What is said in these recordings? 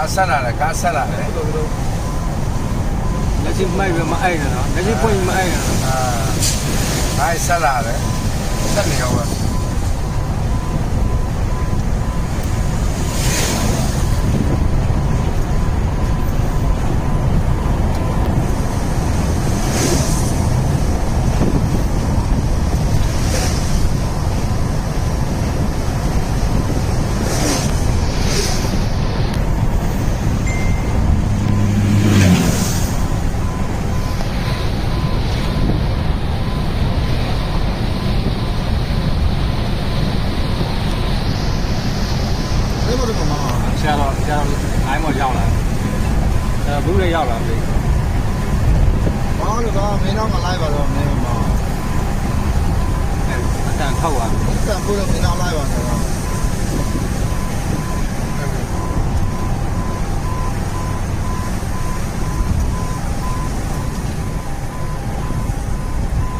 ကားဆက်လာတယ်ကားဆက်လာတယ်လက်ရှိမိုက်ပြီးမအိုက်နော်လက်ရှိဖွင့်ပြီးမအိုက်နော်အာကားဆက်လာတယ်ဆက်နေရောပဲ တော့မမဆရာတော်ဆရာတော်အိုင်းမော်ရောက်လာအဲဘူးလည်းရောက်လာပြီဘာလို့ကမင်းတော့မလိုက်ပါတော့မင်းမအတန်ခောက်သွားပြီစံဖို့တော့မင်းတော့လိုက်ပါတော့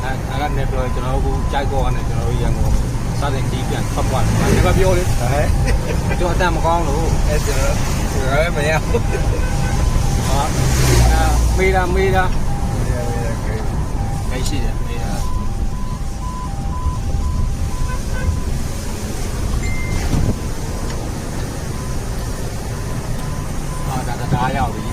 အဲအဲ့ကနေပြောကျွန်တော်တို့ကြိုက်ကောကနေကျွန်တော်တို့ရန်ကုန်စတဲ့ဒီပြန်ဖတ်သွားတယ်ဒီကပြောလေဟဲ့ cho ta một con đủ, em rửa rửa mày em đó mi ra mi ra cái gì vậy Hãy subscribe cho kênh Ghiền Mì Gõ Để không bỏ lỡ những video hấp dẫn